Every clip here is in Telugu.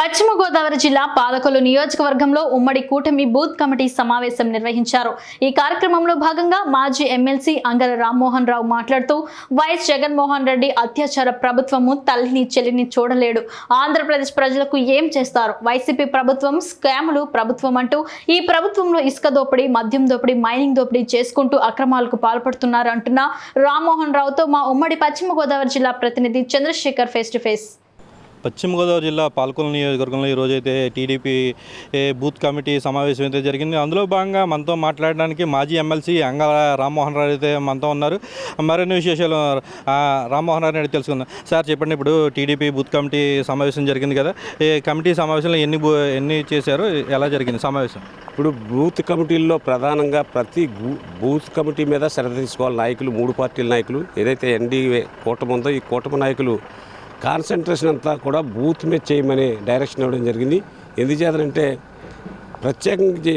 పశ్చిమ గోదావరి జిల్లా పాలకొల్లు నియోజకవర్గంలో ఉమ్మడి కూటమి బూత్ కమిటీ సమావేశం నిర్వహించారు. ఈ కార్యక్రమంలో భాగంగా మాజీ ఎమ్మెల్సీ అంగర రామ్మోహన్ రావు మాట్లాడుతూ వైఎస్ జగన్మోహన్ రెడ్డి అత్యాచార ప్రభుత్వము తల్లిని చెల్లిని చూడలేడు. ఆంధ్రప్రదేశ్ ప్రజలకు ఏం చేస్తారు? వైసీపీ ప్రభుత్వం స్కాములు ప్రభుత్వం అంటూ ఈ ప్రభుత్వంలో ఇసుక దోపిడీ మద్యం దోపిడీ మైనింగ్ దోపిడీ చేసుకుంటూ అక్రమాలకు పాల్పడుతున్నారు అంటున్న రామ్మోహన్ రావుతో మా ఉమ్మడి పశ్చిమ గోదావరి జిల్లా ప్రతినిధి చంద్రశేఖర్ ఫేస్ టు ఫేస్ పశ్చిమ గోదావరి జిల్లా పాల్కొల నియోజకవర్గంలో ఈరోజైతే అయితే టీడీపీ ఏ, బూత్ కమిటీ సమావేశం అయితే జరిగింది. అందులో భాగంగా మనతో మాట్లాడడానికి మాజీ ఎమ్మెల్సీ అంగ రామ్మోహన్ రెడ్డి అయితే మనతో ఉన్నారు. మరిన్ని విశేషాలు రామ్మోహన్ రెడ్డి అడిగి తెలుసుకుందాం. సార్ చెప్పండి ఇప్పుడు టీడీపీ బూత్ కమిటీ సమావేశం జరిగింది కదా. ఈ కమిటీ సమావేశంలో ఎన్ని ఎన్ని చేశారు? ఎలా జరిగింది సమావేశం? ఇప్పుడు బూత్ కమిటీల్లో ప్రధానంగా ప్రతి బూత్ కమిటీ మీద శ్రద్ధ తీసుకోవాలి నాయకులు మూడు పార్టీల నాయకులు. ఏదైతే ఎన్డీఏ కూటమి ఉందో ఈ కూటమి నాయకులు కాన్సన్ట్రేషన్ అంతా కూడా బూత్ మీద చేయమని డైరెక్షన్ ఇవ్వడం జరిగింది. ఎందుచేతనంటే ప్రత్యేకించి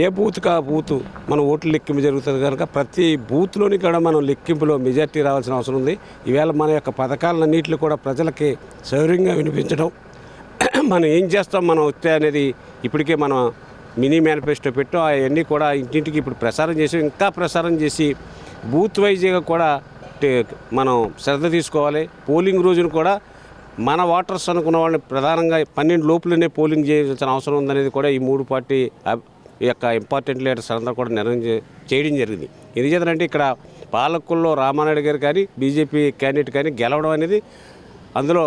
ఏ బూత్ కా బూత్ మన ఓట్లు లెక్కింపు జరుగుతుంది కనుక ప్రతి బూత్లోని కూడా మనం లెక్కింపులో మెజార్టీ రావాల్సిన అవసరం ఉంది. ఈవేళ మన యొక్క పథకాలన్నింటిలో కూడా ప్రజలకి సౌర్యంగా వినిపించడం. మనం ఏం చేస్తాం మనం వస్తే అనేది ఇప్పటికే మనం మినీ మేనిఫెస్టో పెట్టాం అవన్నీ కూడా ఇంటింటికి ఇప్పుడు ప్రసారం చేసి ఇంకా ప్రసారం చేసి బూత్ వైజ్గా కూడా మనం శ్రద్ధ తీసుకోవాలి. పోలింగ్ రోజున కూడా మన ఓటర్స్ అనుకున్న వాళ్ళని ప్రధానంగా పన్నెండు లోపులనే పోలింగ్ చేయాల్సిన అవసరం ఉందనేది కూడా ఈ మూడు పార్టీ ఈ యొక్క ఇంపార్టెంట్ లీడర్స్ అందరూ కూడా నిర్ణయం చేయడం జరిగింది. ఎందుచేతంటే ఇక్కడ పాలకుల్లో రామానాయుడు గారు కానీ బీజేపీ క్యాండిడేట్ కానీ గెలవడం అనేది అందులో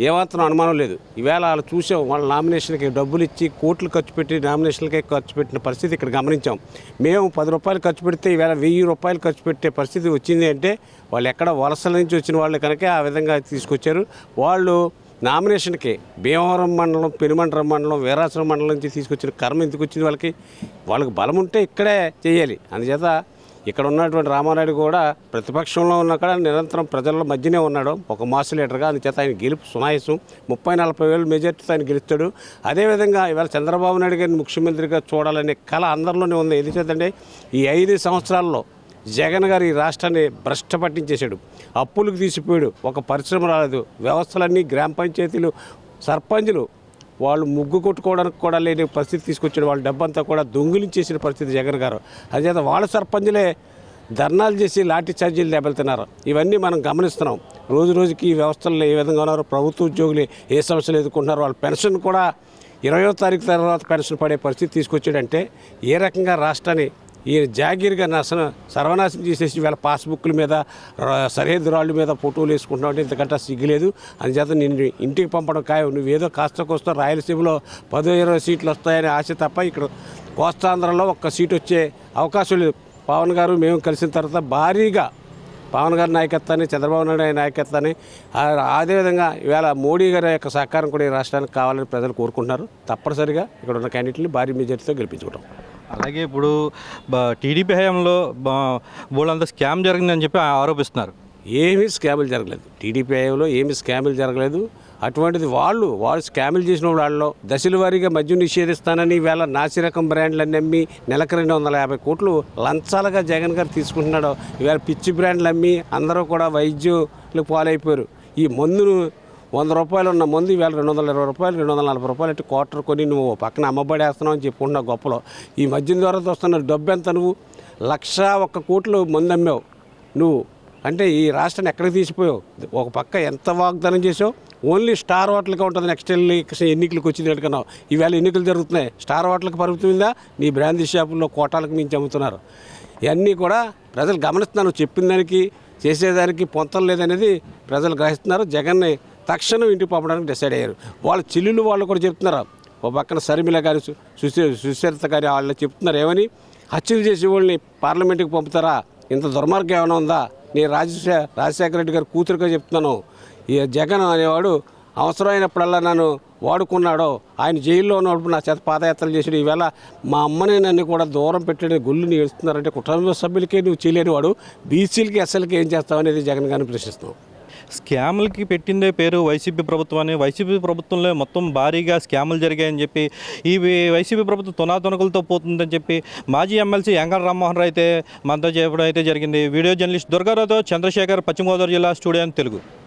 ఏమాత్రం అనుమానం లేదు. ఈవేళ వాళ్ళు చూసాం వాళ్ళ నామినేషన్కి డబ్బులు ఇచ్చి కోట్లు ఖర్చు పెట్టి నామినేషన్లకే ఖర్చు పెట్టిన పరిస్థితి ఇక్కడ గమనించాం. మేము పది రూపాయలు ఖర్చు పెడితే ఈవేళ వెయ్యి రూపాయలు ఖర్చు పెట్టే పరిస్థితి వచ్చింది అంటే వాళ్ళు ఎక్కడ వలసల నుంచి వచ్చిన వాళ్ళు కనుక ఆ విధంగా తీసుకొచ్చారు. వాళ్ళు నామినేషన్కి భీమవరం మండలం పెనుమండ్రం మండలం వీరాసురం మండలం నుంచి తీసుకొచ్చిన కర్మ ఎందుకు వచ్చింది వాళ్ళకి? వాళ్ళకి బలం ఉంటే ఇక్కడే చేయాలి. అందుచేత ఇక్కడ ఉన్నటువంటి రామానాయుడు కూడా ప్రతిపక్షంలో ఉన్న కూడా నిరంతరం ప్రజల మధ్యనే ఉన్నాడు. ఒక మాస్ లీడర్గా అందుచేత ఆయన గెలుపు సునాయసం. ముప్పై నలభై వేలు మెజార్టీతో ఆయన గెలుస్తాడు. అదేవిధంగా ఇవాళ చంద్రబాబు నాయుడు గారిని ముఖ్యమంత్రిగా చూడాలనే కళ అందరిలోనే ఉంది. ఎందుచేతంటే ఈ ఐదు సంవత్సరాల్లో జగన్ గారు ఈ రాష్ట్రాన్ని భ్రష్ట పట్టించేశాడు. అప్పులకు తీసిపోయాడు. ఒక పరిశ్రమ రాలేదు. వ్యవస్థలన్నీ గ్రామ పంచాయతీలు సర్పంచులు వాళ్ళు ముగ్గు కొట్టుకోవడానికి కూడా లేని పరిస్థితి తీసుకొచ్చాడు. వాళ్ళ డబ్బంతా కూడా దొంగిలించేసిన పరిస్థితి జగన్ గారు. అదేవిధంగా వాళ్ళ సర్పంచులే ధర్నాలు చేసి లాఠీ ఛార్జీలు దెబ్బలుతున్నారు ఇవన్నీ మనం గమనిస్తున్నాం. రోజు రోజుకి ఈ వ్యవస్థల్లో ఏ విధంగా ఉన్నారు? ప్రభుత్వ ఉద్యోగులు ఏ సమస్యలు ఎదుర్కొంటున్నారు? వాళ్ళ పెన్షన్ కూడా ఇరవయో తారీఖు తర్వాత పెన్షన్ పడే పరిస్థితి తీసుకొచ్చాడంటే ఏ రకంగా రాష్ట్రాన్ని ఈ జాగీర్గా నాశన సర్వనాశనం చేసేసి వీళ్ళ పాస్బుక్ల మీద సరిహద్దు రాళ్ళ మీద ఫోటోలు వేసుకుంటున్నావు అంటే ఇంతకంటే సిగ్గులేదు. అందుచేత నిన్ను ఇంటికి పంపడం ఖాయం. నువ్వేదో కాస్త కోస్త రాయలసీమలో పదో ఇరవై సీట్లు వస్తాయని ఆశ తప్ప ఇక్కడ కోస్తాంధ్రలో ఒక్క సీట్ వచ్చే అవకాశం లేదు. పవన్ గారు మేము కలిసిన తర్వాత భారీగా పవన్ గారి నాయకత్వాన్ని చంద్రబాబు నాయుడు గారి నాయకత్వాన్ని అదేవిధంగా ఇవాళ మోడీ గారి యొక్క సహకారం కూడా ఈ రాష్ట్రానికి కావాలని ప్రజలు కోరుకుంటున్నారు. తప్పనిసరిగా ఇక్కడ ఉన్న క్యాండిడేట్ని భారీ మెజార్టీతో గెలిపించుకుంటాం. అలాగే ఇప్పుడు బ- టీడీపీ హయాంలో వాళ్ళంతా స్కామ్ జరిగిందని చెప్పి ఆరోపిస్తున్నారు. ఏమీ స్కాములు జరగలేదు. టీడీపీ హయాంలో ఏమీ స్కాములు జరగలేదు. అటువంటిది వాళ్ళు వాళ్ళు స్కాములు చేసిన వాళ్ళలో దశల వారీగా మద్యం నిషేధిస్తానని ఈవేళ నాసిరకం బ్రాండ్లన్నీ అమ్మి నెలకు రెండు వందల యాభై కోట్లు లంచాలుగా జగన్ గారు తీసుకుంటున్నాడు. ఇవాళ పిచ్చి బ్రాండ్లు అమ్మి అందరూ కూడా వైద్యులు పాలైపోయారు. ఈ మందును వంద రూపాయలు ఉన్న మందు వేల రెండు వందల ఇరవై రూపాయలు రెండు వందల నలభై రూపాయలు అంటే క్వార్టర్ కొని నువ్వు పక్కన అమ్మబడేస్తున్నావు అని చెప్పుకుంటున్నావు గొప్పలో. ఈ మద్యం ద్వారా చూస్తున్న డబ్బు ఎంత నువ్వు? లక్ష ఒక్క కోట్లు మందు అమ్మావు. నువ్వు అంటే ఈ రాష్ట్రాన్ని ఎక్కడికి తీసిపోయావు? ఒక పక్క ఎంత వాగ్దానం చేసావు ఓన్లీ స్టార్ హోటల్గా ఉంటుంది నెక్స్ట్ ఎన్నికలకు వచ్చింది ఎక్కడన్నా ఈవేళ ఎన్నికలు జరుగుతున్నాయి. స్టార్ హోటల్కి పరుగుతుందా నీ బ్రాందీ షాపుల్లో కోటాలకు మించి అమ్ముతున్నారు. ఇవన్నీ కూడా ప్రజలు గమనిస్తున్నాను చెప్పిన దానికి చేసేదానికి పొంతం లేదనేది ప్రజలు గ్రహిస్తున్నారు. జగన్ని తక్షణం ఇంటికి పంపడానికి డిసైడ్ అయ్యారు. వాళ్ళ చెల్లెళ్ళు వాళ్ళు కూడా చెప్తున్నారు. ఒక పక్కన శర్మిల గారి సు- సుశీ గారి వాళ్ళు చెప్తున్నారు. ఏమని? హత్యలు చేసే వాళ్ళని పార్లమెంట్కి పంపుతారా? ఇంత దుర్మార్గం ఏమైనా ఉందా? నేను రాజశే రాజశేఖర రెడ్డి గారి కూతురుగా చెప్తున్నాను. ఈ జగన్ అనేవాడు అవసరమైనప్పుడల్లా నన్ను వాడుకున్నాడో ఆయన జైల్లో ఉన్నప్పుడు నా చేత పాదయాత్రలు చేసాడు ఈవేళ మా అమ్మని నన్ను కూడా దూరం పెట్టాడు గుళ్ళుని ఏడుస్తున్నారంటే కుటుంబ సభ్యులకే నువ్వు చేయలేని వాడు బీసీలకి ఎస్ఎల్కి ఏం చేస్తావు అనేది జగన్ గారిని ప్రశ్నిస్తున్నావు స్కాములకి పెట్టిందే పేరు వైసీపీ ప్రభుత్వం అని వైసీపీ ప్రభుత్వంలో మొత్తం భారీగా స్కాములు జరిగాయని చెప్పి ఈ వైసీపీ ప్రభుత్వం తునాతునకలతో పోతుందని చెప్పి మాజీ ఎమ్మెల్సీ యంగళ రామ్మోహన్ రావు అయితే మనతో చేయడం అయితే జరిగింది. వీడియో జర్నలిస్ట్ దుర్గారావుతో చంద్రశేఖర్ పశ్చిమ గోదావరి జిల్లా స్టూడియో తెలుగు.